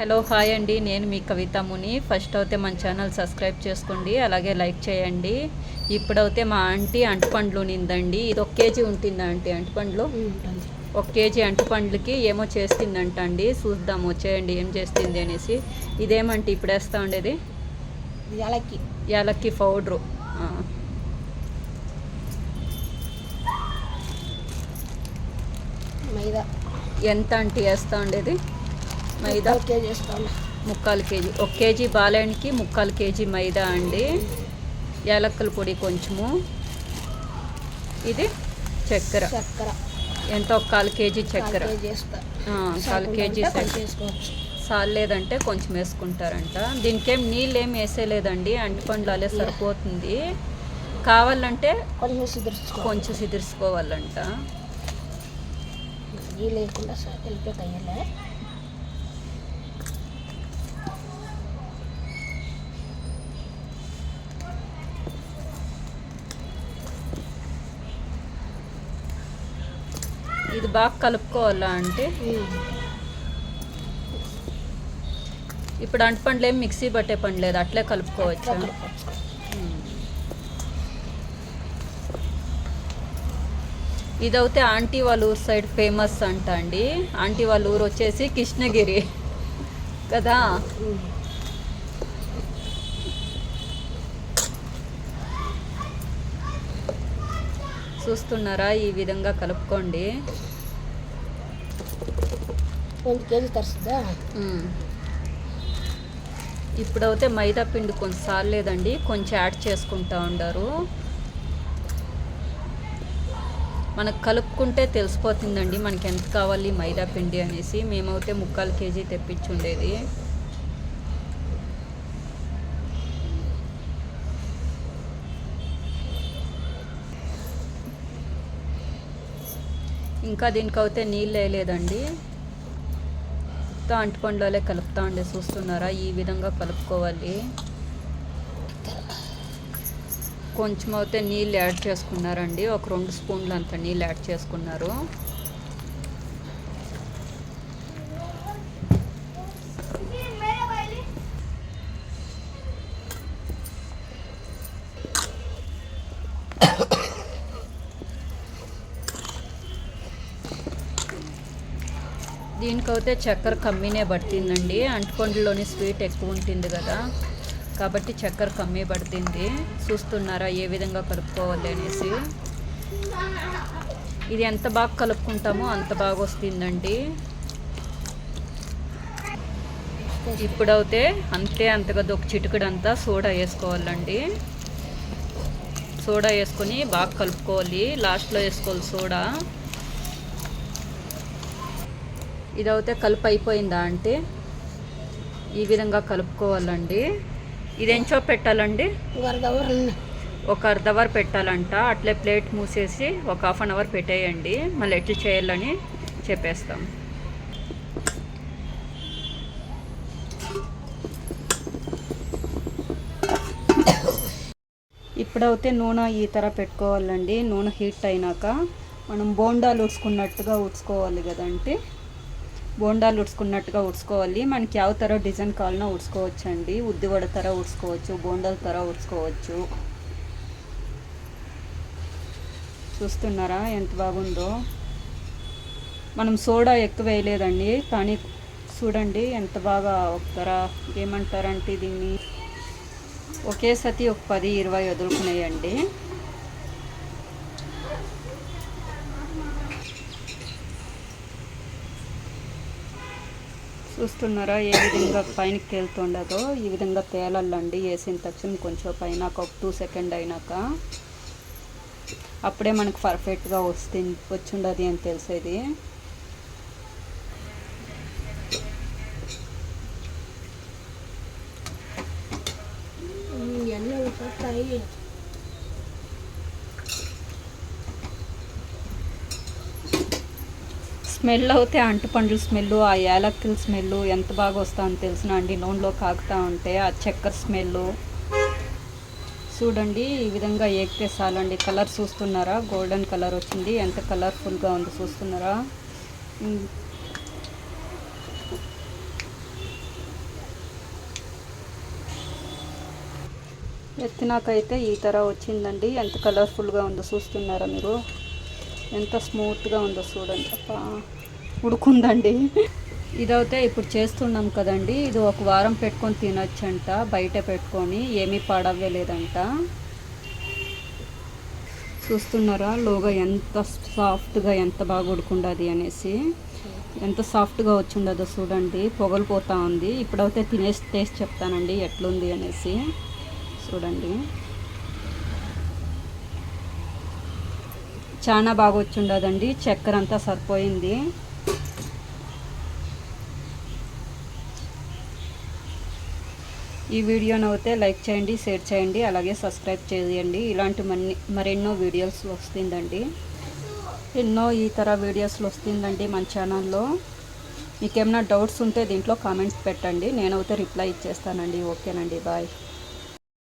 Hello hi అండి. నేను మీ కవితముని first అయితే మన ఛానల్ సబ్స్క్రైబ్ చేసుకోండి. అలాగే లైక్ చేయండి. ఇప్పుడైతే మా ఆంటీ అంటుపండ్లు నిందండి. ఇది ఒక కేజీ ఉంటుందా ఆంటీ అంటుపండ్లు? ఒక కేజీ అంటుపండ్లకి ఏమో చేస్తుందంట అండి చూద్దాం వచ్చేయండి ఏం చేస్తుంది అనేసి. ఇదేమంటే ఇప్పుడు వేస్తా ఉండేది? యాలకి యాలక్కి పౌడ్రు. ఎంత అంటే వేస్తా ఉండేది? మైదా. ముక్కాలు కేజీ ఒక కేజీ బాలేనికి ముక్కాలు కేజీ మైదా అండి. యాలక్కల పొడి కొంచెము. ఇది చక్కెర. చక్కెర. ఎంత? ఒక కాలు కేజీ చక్కెర. కాల్ కేజీ చేసుకోవచ్చు సాలేదంటే కొంచెం వేసుకుంటారంట. దీనికేం నీళ్ళు ఏం వేసేలేదండి అంటిపండ్లు అలే సరిపోతుంది. కావాలంటే కొంచెం సిద్ధరించుకోవాలి కొంచెం సిదిర్చుకోవాలంట ఇది బాగా కలుపుకోవాలా అంటే? ఇప్పుడు అంటిపండ్లు ఏం మిక్సీ పట్టే పని లేదు అట్లే కలుపుకోవచ్చా. ఇదైతే ఆంటీ వాళ్ళ ఊరు సైడ్ ఫేమస్ అంట అండి ఆంటీ వాళ్ళ ఊరు వచ్చేసి కృష్ణగిరి. కదా? చూస్తున్నారా? ఈ విధంగా కలుపుకోండి. కొంచెం కేజీ తరుస్తుందా? ఇప్పుడైతే మైదా పిండి కొంచెం సాలేదండి కొంచెం యాడ్ చేసుకుంటా ఉండారు. మనకు కలుపుకుంటే తెలిసిపోతుందండి మనకి ఎంత కావాలి మైదా పిండి అనేసి. మేమైతే ముక్కాలు కేజీ తెప్పించి ఉండేది ఇంకా దీనికైతే నీళ్ళు వేయలేదండి. మొత్తం అంటిపండులే కలుపుతా ఉండే చూస్తున్నారా? ఈ విధంగా కలుపుకోవాలి. కొంచెం అయితే నీళ్ళు యాడ్ చేసుకున్నారండి. ఒక రెండు స్పూన్లు అంత నీళ్ళు యాడ్ చేసుకున్నారు. దీనికైతే చక్కెర కమ్మినే పడుతుందండి అంటుకొండలోని స్వీట్ ఎక్కువ ఉంటుంది కదా. కాబట్టి చక్కెర కమ్మి పడుతుంది. చూస్తున్నారా ఏ విధంగా కలుపుకోవాలి అనేసి. ఇది ఎంత బాగా కలుపుకుంటామో అంత బాగా వస్తుందండి. ఇప్పుడైతే అంతే అంతగా ఒక చిటికడంతా సోడా వేసుకోవాలండి. సోడా వేసుకొని బాగా కలుపుకోవాలి. లాస్ట్లో వేసుకోవాలి సోడా. ఇదైతే కలుపు అయిపోయిందా అంటే? ఈ విధంగా కలుపుకోవాలండి. ఇది ఎంచో పెట్టాలండి? ఒక అర్ధ అవర్ పెట్టాలంట. అట్లే ప్లేట్ మూసేసి ఒక హాఫ్ అన్ అవర్ పెట్టేయండి. మళ్ళీ ఎట్లా చేయాలని చెప్పేస్తాం. ఇప్పుడైతే నూనె ఈ తర పెట్టుకోవాలండి. నూనె హీట్ అయినాక మనం బోండాలు ఉడ్చుకున్నట్టుగా ఉడ్చుకోవాలి కదంటే బోండాలు ఉడుచుకున్నట్టుగా ఉడుచుకోవాలి. మనకి యావ తర డిజైన్ కావాలన్నా ఉడుచుకోవచ్చు అండి ఉద్ది వడ తర ఉడుచుకోవచ్చు బోండాల తర ఉడుచుకోవచ్చు. చూస్తున్నారా ఎంత బాగుందో? మనం సోడా ఎక్కువ వేయలేదండి కానీ చూడండి ఎంత బాగా ఒకతర. ఏమంటారంటే దీన్ని? ఒకేసారి ఒక పది ఇరవై వదులుకున్నాయండి. చూస్తున్నారా? ఏ విధంగా పైనకి తేలుతుండదో ఈ విధంగా తేలాలండి. వేసిన తక్షణం కొంచెం పైన ఒక టూ సెకండ్ అయినాక అప్పుడే మనకు పర్ఫెక్ట్గా వస్తుంది వచ్చిండదు అని తెలిసేది. ఇవన్నీ స్మెల్ అయితే అంటుపండ్ల స్మెల్ ఆ యాలక్కుల స్మెల్ ఎంత బాగా వస్తుందో తెలిసిన అండి. నూనెలో కాకుతా ఉంటే ఆ చక్కెర స్మెల్ చూడండి ఈ విధంగా ఏగితే చాలండి. కలర్ చూస్తున్నారా? గోల్డెన్ కలర్ వచ్చింది. ఎంత కలర్ఫుల్గా ఉంది చూస్తున్నారా? ఎత్తినాకైతే ఈ ధర వచ్చిందండి. ఎంత కలర్ఫుల్గా ఉందో చూస్తున్నారా మీరు? ఎంత స్మూత్గా ఉందో చూడండి. అప్ప ఉడుకుందండి. ఇదైతే ఇప్పుడు చేస్తున్నాం కదండి. ఇది ఒక వారం పెట్టుకొని తినొచ్చంట బయట పెట్టుకొని ఏమీ పాడవ్వలేదంట. చూస్తున్నారా లోగా ఎంత సాఫ్ట్గా ఎంత బాగా ఉడుకుండది అనేసి. ఎంత సాఫ్ట్గా వచ్చిండదో చూడండి. పొగలు పోతా ఉంది. ఇప్పుడైతే తినేసి టేస్ట్ చెప్తానండి ఎట్లుంది అనేసి. చూడండి. చాలా బాగా వచ్చిండదండి. చక్కెర అంతా సరిపోయింది. ఈ వీడియోని అయితే లైక్ చేయండి షేర్ చేయండి అలాగే సబ్స్క్రైబ్ చేయండి. ఇలాంటి మన్ని మరెన్నో వీడియోస్ వస్తుందండి. ఎన్నో ఈ తర వీడియోస్లు వస్తుందండి మన ఛానల్లో. మీకేమైనా డౌట్స్ ఉంటే దీంట్లో కామెంట్స్ పెట్టండి. నేనైతే రిప్లై ఇచ్చేస్తానండి. ఓకేనండి. బాయ్.